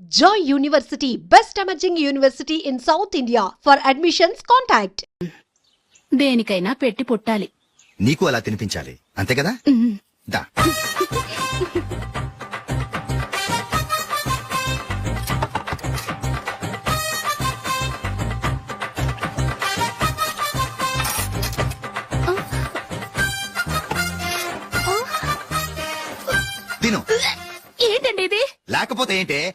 Joy university best emerging university in south India for admissions contact దేనికైనా పెట్టి పుట్టాలి. నీకు అలా తినిపించాలి. అంతే కదా? ఏంటండి ఇది? లేకపోతే ఏంటి?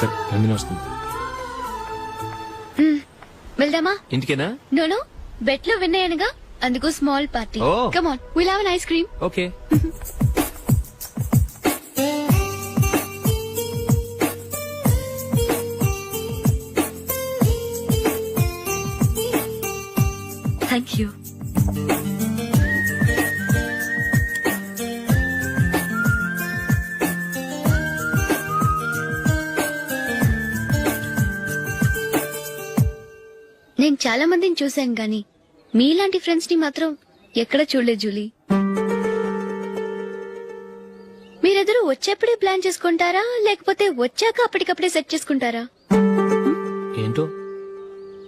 సరే నందిని వస్తుంది. వెళ్దామా? ఇంటికేనా? నోను బెట్లో విన్నాయనగా అందుకు small party. Oh. Come on will have ice cream okay. చాలా మందిని చూశాను గాని మీలాంటి ఫ్రెండ్స్ని మాత్రం ఎక్కడ చూడలేదు జూలీ. మీరెదరూ వచ్చేప్పుడే ప్లాన్ చేసుకుంటారా? లేకపోతే వచ్చాక అప్పటికప్పుడే సెట్ చేసుకుంటారా? ఏంటో?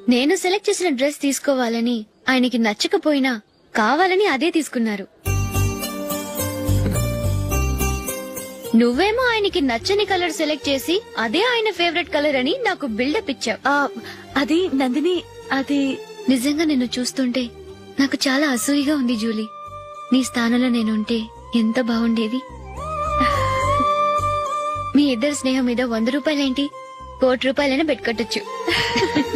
నేను సెలెక్ట్ చేసిన డ్రెస్ తీసుకోవాలని ఆయనకి నచ్చకపోయినా కావాలని అదే తీసుకున్నారు. నువ్వేమో ఆయనకి నచ్చని కలర్ సెలెక్ట్ చేసి అదే ఆయన ఫేవరెట్ కలర్ అని నాకు బిల్డప్ ఇచ్చావు. ఆ, అది నందిని అది నిజంగా నిన్ను చూస్తుంటే నాకు చాలా అసూయగా ఉంది జూలీ. నీ స్థానంలో నేనుంటే ఎంత బాగుండేది. మీ ఇద్దరు స్నేహం మీద వంద రూపాయలేంటి? కోటి రూపాయలైనా పెట్టుకట్టొచ్చు ఏమండి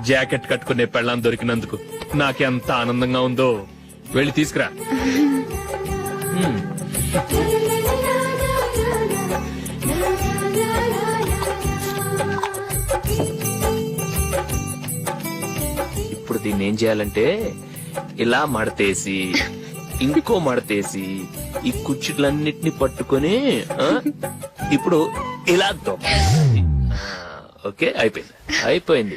జాకెట్ కట్టుకునే పెళ్ళాం దొరికినందుకు నాకెంత ఆనందంగా ఉందో. వెళ్ళి తీసుకురా. ఇప్పుడు దీన్ని ఏం చేయాలంటే ఇలా మడతేసి ఇంకో మడతేసి ఈ కుర్చీలన్నిటిని పట్టుకొని ఆ, ఇప్పుడు ఇలా ఓకే అయిపోయింది. అయిపోయింది.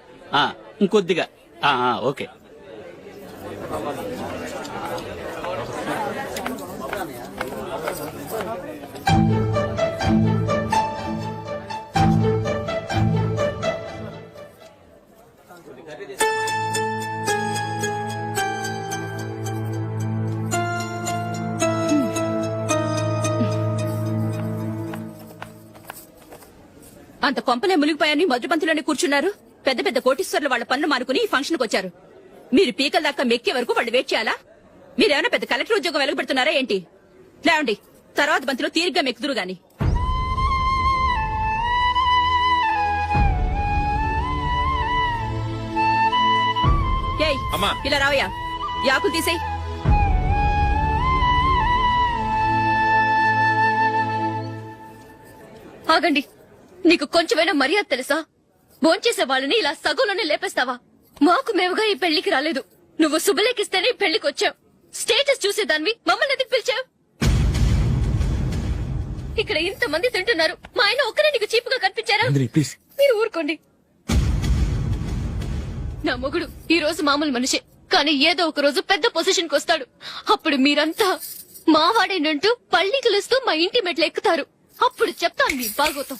ఇంకొద్దిగా. ఓకే. అంత కొంపలే మునిగిపోయాని మొదటి కూర్చున్నారు? పెద్ద పెద్ద కోటీశ్వర్లు వాళ్ళ పనులు మానుకుని ఈ ఫంక్షన్కు వచ్చారు. మీరు పీకల దాకా మెక్కే వరకు వాళ్ళు వెయిట్ చేయాలా? మీరేమైనా పెద్ద కలెక్టర్ ఉద్యోగం వెలగబెడుతున్నారా ఏంటి? లేవండి తర్వాత బంతిలో తీరిగ్గా మెక్కుదురు గాని. ఏయ్ అమ్మా. ఇలా రావయ్యా. యాకులు తీసేయ్. ఆగండి నీకు కొంచెమైనా మర్యాద తెలుసా? భోంచేసే వాళ్ళని ఇలా సగంలోనే లేపేస్తావా? మాకు మేముగా ఈ పెళ్ళికి రాలేదు. నువ్వు శుభలేఖిస్తేనే ఈ పెళ్ళికి వచ్చావు. స్టేటస్ చూసేదాన్ని మమ్మల్ని ఎందుకు పిలిచావు? ఇక్కడ ఇంతమంది తింటున్నారు. మా ఆయన ఒక్కరే నీకు చీపుగా కనిపించారా? మీరు ఊరుకోండి. నా మొగుడు ఈ రోజు మామూలు మనిషే. కానీ ఏదో ఒక రోజు పెద్ద పొజిషన్కి వస్తాడు. అప్పుడు మీరంతా మావాడేనంటూ పళ్ళి కలుస్తూ మా ఇంటి మెట్లు ఎక్కుతారు. అప్పుడు చెప్తాను మీ బాగోతాం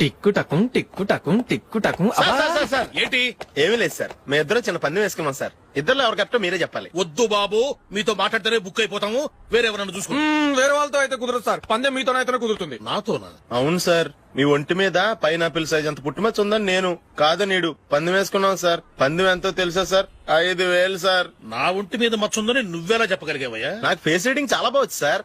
టిక్కు టకుం టిక్కు టకుం టిక్కు టకుం సార్, సార్, సార్, సార్. ఏంటి? ఏమీ లేదు సార్. మీ ఇద్దరు చిన్న పందెం వేసుకున్నాం సార్. ఇద్దరు ఎవరు కరెక్టో మీరే చెప్పాలి. వద్దు బాబు మీతో మాట్లాడితేనే బుక్ అయిపోతాము. వేరెవరన్నా చూసుకోండి వేరే వాళ్ళతో అయితే కుదరదు సార్. పందెం మీతోనైతేనే కుదురుతుంది. నాతోనా? అవును సార్. మీ ఒంటి మీద పైనాపిల్ సైజ్ అంత పుట్టుమచ్చ ఉందని నేను కాదు నీడు పందెం వేసుకున్నాం సార్. పందెం ఎంతో తెలుసా సార్? ఐదు వేలు సార్. నా ఒంటి మీద మచ్చుందని నువ్వెలా చెప్పగలిగావయ్యా? నాకు ఫేస్ రీడింగ్ చాలా బాగుంది సార్.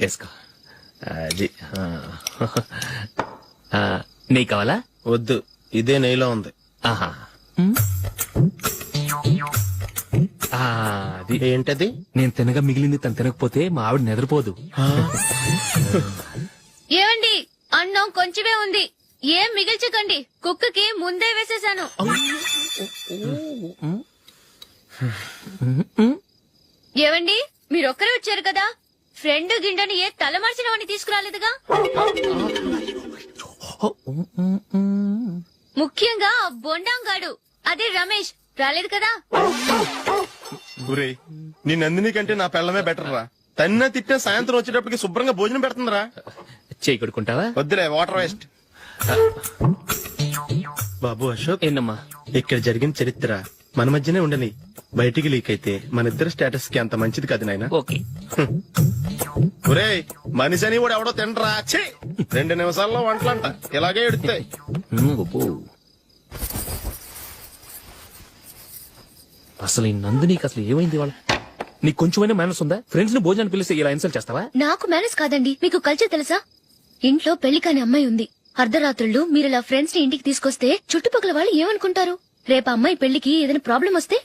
వేసుకో. అది నెయ్యి కావాలా? వద్దు ఇదే నెయ్యిలో ఉంది. ఆహా. ఆ, అది. ఏంటది? నేను తినగా మిగిలింది తను తినకపోతే మా ఆవిడ నిద్రపోదు. ఏమండి అన్నం కొంచెమే ఉంది. ఏం మిగిల్చకండి కుక్కకి ముందే వేసేశాను ఏవండి మీరొక్కరే వచ్చారు కదా? ఫ్రెండ్ గిండెని ఏ తలమార్చిన వాడిని తీసుకురాలేదుగా? ముఖ్యంగా ఆ బొండాంగాడు. అదే రమేష్. రాలేదు కదా? గురే నీ నందిని కంటే నా పెళ్ళమే బెటర్ రా. తన్న తిట్టిన సాయంత్రం వచ్చేటప్పటికి శుభ్రంగా భోజనం పెడుతుందిరా. చేయి కొడుకుంటావా వద్దులే వాటర్ వేస్ట్ బాబు అశోక్ ఏంటమ్మా ఇక్కడ జరిగిన చరిత్ర మన మధ్యనే ఉండని బయటికి లీక్ అయితే మన ఇద్దరు స్టేటస్కి అంత మంచిది కాదు నాయన. ఓకే. ఒరే మనిషి అని కూడా ఎవడో తినరా? ఛీ! రెండు నిమిషాల్లో వంటలంట. ఇలాగే ఎడుతాయి. అసలు ఈ నందినికి అసలు ఏమైంది వాళ్ళ నీకు కొంచెమైనా మేనస్ ఉందా? ఫ్రెండ్స్ని భోజనాన్ని పిలిస్తే ఇలా ఇన్సల్ట్ చేస్తావా? నాకు మేనేజ్ కాదండి. మీకు కల్చర్ తెలుసా? ఇంట్లో పెళ్ళి కాని అమ్మాయి ఉంది. అర్ధరాత్రుళ్ళు మీరు ఇలా ఫ్రెండ్స్ని ఇంటికి తీసుకొస్తే చుట్టుపక్కల వాళ్ళు ఏమనుకుంటారు? రేపు అమ్మాయి పెళ్ళికి ఏదైనా ప్రాబ్లం వస్తే?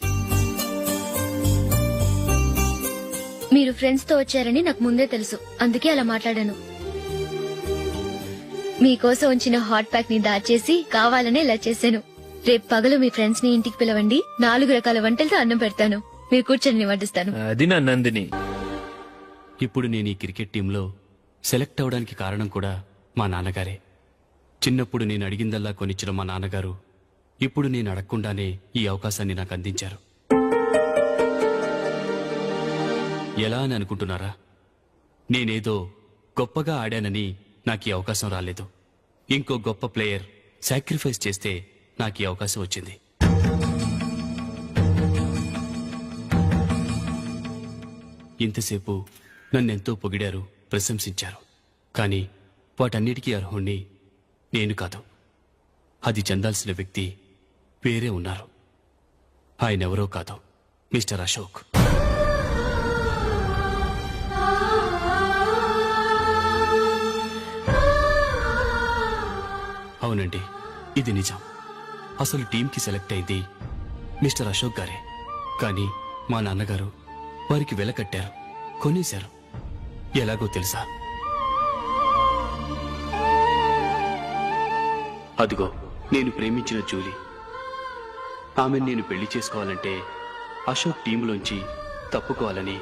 మీరు ఫ్రెండ్స్తో వచ్చారని నాకు ముందే తెలుసు. అందుకే అలా మాట్లాడాను. మీకోసం ఉంచిన హాట్ ప్యాక్ని దాచేసి కావాలనే ఇలా చేశాను. రేపు పగలు మీ ఫ్రెండ్స్ని ఇంటికి పిలవండి. నాలుగు రకాల వంటలతో అన్నం పెడతాను. మీరు కూర్చొని వడ్డిస్తాను అది నా నందిని. ఇప్పుడు నేను ఈ క్రికెట్ టీంలో సెలెక్ట్ అవడానికి కారణం కూడా మా నాన్నగారే. చిన్నప్పుడు నేను అడిగిందల్లా కొనిచ్చిన మా నాన్నగారు ఇప్పుడు నేను అడగకుండానే ఈ అవకాశాన్ని నాకు అందించారు. ఎలా అని అనుకుంటున్నారా? నేనేదో గొప్పగా ఆడానని నాకు ఈ అవకాశం రాలేదు. ఇంకో గొప్ప ప్లేయర్ సాక్రిఫైస్ చేస్తే నాకు ఈ అవకాశం వచ్చింది. ఇంతసేపు నన్నెంతో పొగిడారు ప్రశంసించారు. కానీ వాటన్నిటికీ అర్హుణ్ణి నేను కాదు. అది చెందాల్సిన వ్యక్తి వేరే ఉన్నారు. ఆయనెవరో కాదు మిస్టర్ అశోక్. అవునండి ఇది నిజం. అసలు టీంకి సెలెక్ట్ అయింది మిస్టర్ అశోక్ గారే. కానీ మా నాన్నగారు వారికి వెలకట్టారు కొనేశారు. ఎలాగో తెలుసా? అదిగో నేను ప్రేమించిన జూలీ. ఆమెను నేను పెళ్ళి చేసుకోవాలంటే అశోక్ టీంలోంచి తప్పుకోవాలని